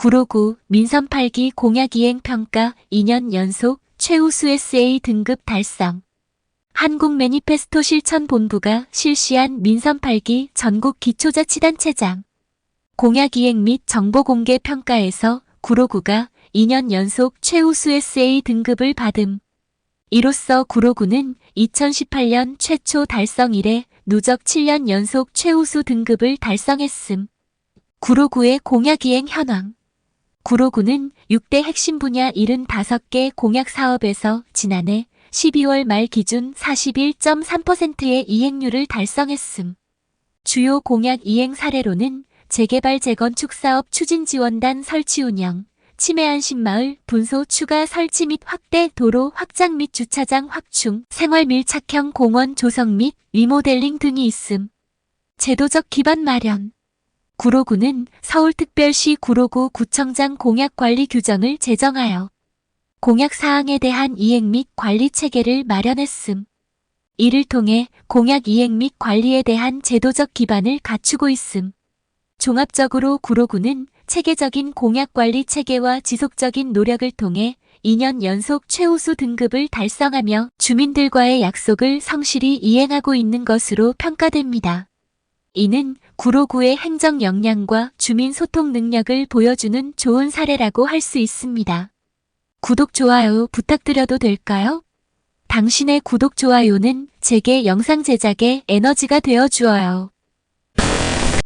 구로구 민선 8기 공약이행 평가 2년 연속 최우수 SA 등급 달성. 한국 매니페스토 실천본부가 실시한 민선 8기 전국 기초자치단체장 공약이행 및 정보공개 평가에서 구로구가 2년 연속 최우수 SA 등급을 받음. 이로써 구로구는 2018년 최초 달성 이래 누적 7년 연속 최우수 등급을 달성했음. 구로구의 공약이행 현황. 구로구는 6대 핵심 분야 75개 공약 사업에서 지난해 12월 말 기준 41.3%의 이행률을 달성했음. 주요 공약 이행 사례로는 재개발 재건축 사업 추진 지원단 설치 운영, 치매안 신마을 분소 추가 설치 및 확대 도로 확장 및 주차장 확충, 생활 밀착형 공원 조성 및 리모델링 등이 있음. 제도적 기반 마련. 구로구는 서울특별시 구로구 구청장 공약관리 규정을 제정하여 공약 사항에 대한 이행 및 관리 체계를 마련했음. 이를 통해 공약 이행 및 관리에 대한 제도적 기반을 갖추고 있음. 종합적으로 구로구는 체계적인 공약 관리 체계와 지속적인 노력을 통해 2년 연속 최우수 등급을 달성하며 주민들과의 약속을 성실히 이행하고 있는 것으로 평가됩니다. 이는 구로구의 행정 역량과 주민 소통 능력을 보여주는 좋은 사례라고 할 수 있습니다. 구독, 좋아요 부탁드려도 될까요? 당신의 구독, 좋아요는 제게 영상 제작에 에너지가 되어 주어요.